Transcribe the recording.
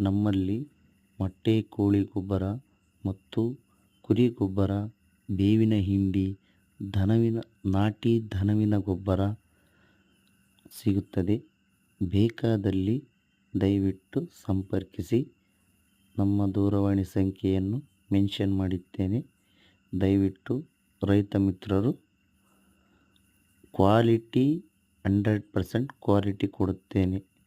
ನಮ್ಮಲ್ಲಿ ಮೊಟ್ಟೆ, ಕೋಳಿ ಗೊಬ್ಬರ ಮತ್ತು ಕುರಿ ಗೊಬ್ಬರ, ಬೇವಿನ ಹಿಂಡಿ, ದನವಿನ, ನಾಟಿ ದನವಿನ ಗೊಬ್ಬರ ಸಿಗುತ್ತದೆ. ಬೇಕಾದಲ್ಲಿ ದಯವಿಟ್ಟು ಸಂಪರ್ಕಿಸಿ. ನಮ್ಮ ದೂರವಾಣಿ ಸಂಖ್ಯೆಯನ್ನು ಮೆನ್ಷನ್ ಮಾಡಿದ್ದೇನೆ. ದಯವಿಟ್ಟು ರೈತ ಮಿತ್ರರು, ಕ್ವಾಲಿಟಿ ಹಂಡ್ರೆಡ್ ಪರ್ಸೆಂಟ್ ಕ್ವಾಲಿಟಿ ಕೊಡುತ್ತೇನೆ.